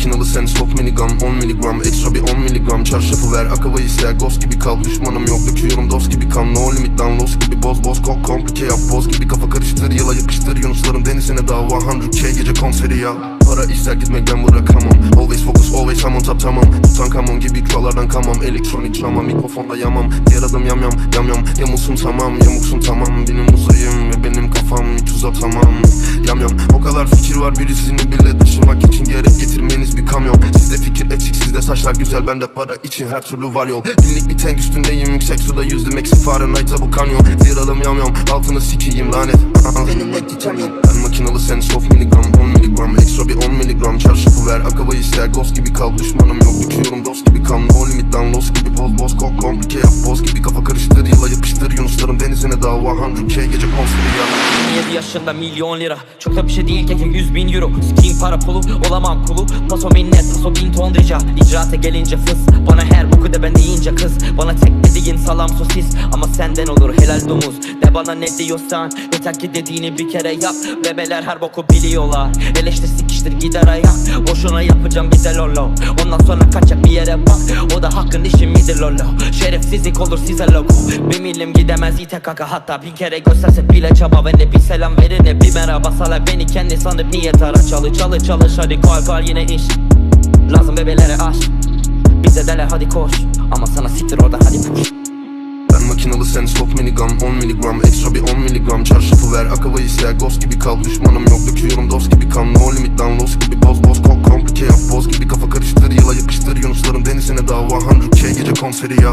makinalı sen stop minigun 10 miligram ekstra bir 10 miligram Çarşafı ver akava ister ghost gibi kal. Düşmanım yok döküyorum dost gibi kan. No limit down lost gibi boz boz. Kok komplike yap Boz gibi kafa karıştır yıla yapıştır Yunusların denizine dava 100k gece konseri ya Para ister gitmekten bırakamam Always focus always I'm on top tamam. Tutankamon gibi kralardan kamam Elektronik drama mikrofonda yamam. Diğer adım yam yam yam yam. Yamulsun tamam yamuksun tamam. Benim uzayım ve benim kafam hiç uzatamam Yam yam. O kadar fikir var birisini bile taşımak için gerek bir kamyon Sizde fikir eksik sizde saçlar güzel. Bende para için her türlü var yol Binlik bir tank üstündeyim yüksek suda yüzdüm. Eksi Fahrenheit'a bu kanyon Diğer adım yam yam. Altını sikiyim lanet. Benim net geçemiyorum Ben makinalı sen soft miligram 10 miligram Ekstra bir 10 miligram Çarşafı ver akava ister. Ghost gibi kal Düşmanım yok. Büküyorum dost gibi kan. No limit down lost gibi boz boz kok komplike yap. Boz gibi kafa karıştır 100k gece konseri ya. 27 yaşında milyon lira. Çok da bir şey değil keke 100 bin euro. Sikiyim para pulu olamam kulu. Paso minnet paso bin ton rica İcraate gelince fıs. Bana her boku de ben deyince kız. Bana tek dediğin salam sosis. Ama senden olur helal domuz. De bana ne diyorsan Yeter ki dediğini bir kere yap. Bebeler her boku biliyorlar. Eleştir sikiştir gider ayak. Boşuna yapacağım bize lolo. Ondan sonra kaçak bir yere bak. O da hakkın işi midir lolo? Şerefsizlik olur size logo. Bir milim gidemez ite kaka Hatta bir kere gösterse bile çaba Ve ne bir selam verir ne bir merhaba Salak beni kendi sanıp niye tara? Çalı çalı çalış hadi kal kal yine iş. Lazım bebelere aşk. Bize deler hadi koş. Ama sana siktir orada hadi push makinalı sen stop minigun 10 miligram Ekstra bir 10 miligram Çarşafı ver akava ister ghost gibi kal Düşmanım yok döküyorum dost gibi kan. No limit down lost gibi boz boz kok komplike yap Boz gibi kafa karıştır yıla yapıştır Yunusların denizine dava 100k gece konseri ya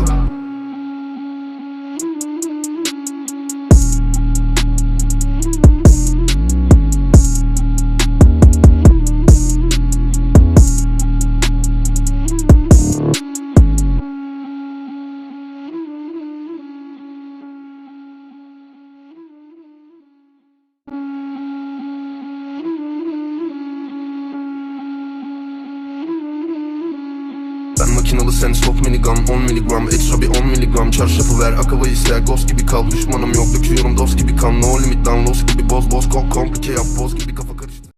Makinalı sen stop minigun 10 miligram. Ekstra bir 10 miligram. Çarşafı ver akava ister ghost gibi kal Düşmanım yok döküyorum dost gibi kan. No limit down lost gibi. Boz boz kok komplike yap. Boz gibi